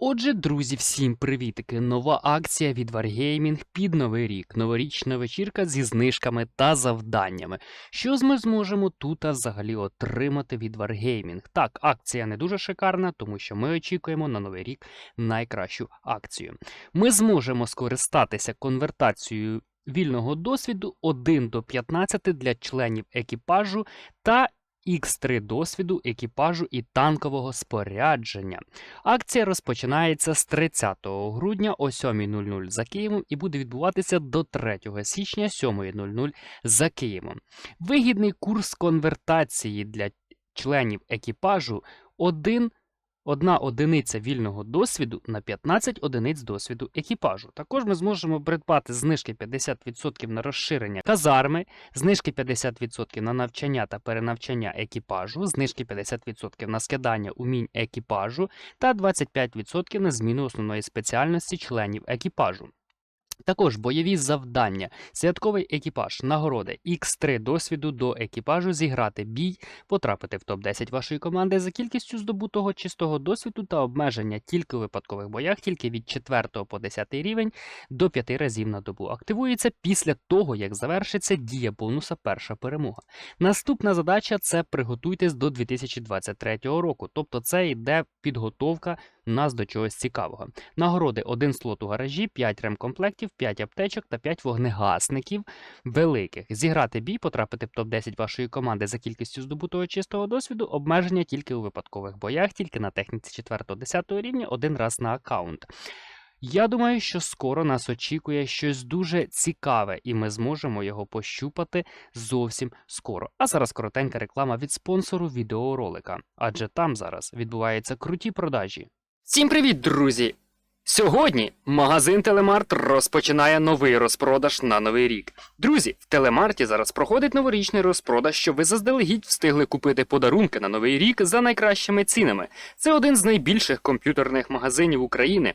Отже, друзі, всім привітики! Нова акція від Wargaming під новий рік. Новорічна вечірка зі знижками та завданнями. Що ми зможемо тут взагалі отримати від Wargaming? Так, акція не дуже шикарна, тому що ми очікуємо на новий рік найкращу акцію. Ми зможемо скористатися конвертацією вільного досвіду 1 до 15 для членів екіпажу та X3 досвіду екіпажу і танкового спорядження. Акція розпочинається з 30 грудня о 7.00 за Києвом і буде відбуватися до 3 січня 7.00 за Києвом. Вигідний курс конвертації для членів екіпажу 1 Одна одиниця вільного досвіду на 15 одиниць досвіду екіпажу. Також ми зможемо придбати знижки 50% на розширення казарми, знижки 50% на навчання та перенавчання екіпажу, знижки 50% на скидання умінь екіпажу та 25% на зміну основної спеціальності членів екіпажу. Також бойові завдання, святковий екіпаж, нагороди, X3 досвіду до екіпажу, зіграти бій, потрапити в топ-10 вашої команди за кількістю здобутого чистого досвіду та обмеження тільки у випадкових боях, тільки від 4 по 10 рівень до 5 разів на добу. Активується після того, як завершиться дія бонуса перша перемога. Наступна задача це приготуйтесь до 2023 року, тобто це йде підготовка нас до чогось цікавого. Нагороди: 1 слот у гаражі, 5 ремкомплектів, 5 аптечок та 5 вогнегасників великих. Зіграти бій, потрапити в топ-10 вашої команди за кількістю здобутого чистого досвіду, обмеження тільки у випадкових боях, тільки на техніці 4-10 рівня, один раз на аккаунт. Я думаю, що скоро нас очікує щось дуже цікаве, і ми зможемо його пощупати зовсім скоро. А зараз коротенька реклама від спонсору відеоролика, адже там зараз відбуваються круті продажі. Всім привіт, друзі! Сьогодні магазин Телемарт розпочинає новий розпродаж на новий рік. Друзі, в Телемарті зараз проходить новорічний розпродаж, щоб ви заздалегідь встигли купити подарунки на новий рік за найкращими цінами. Це один з найбільших комп'ютерних магазинів України,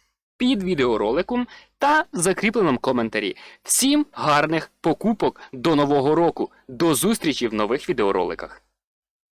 під відеороликом та закріпленим коментарі. Всім гарних покупок до нового року. До зустрічі в нових відеороликах.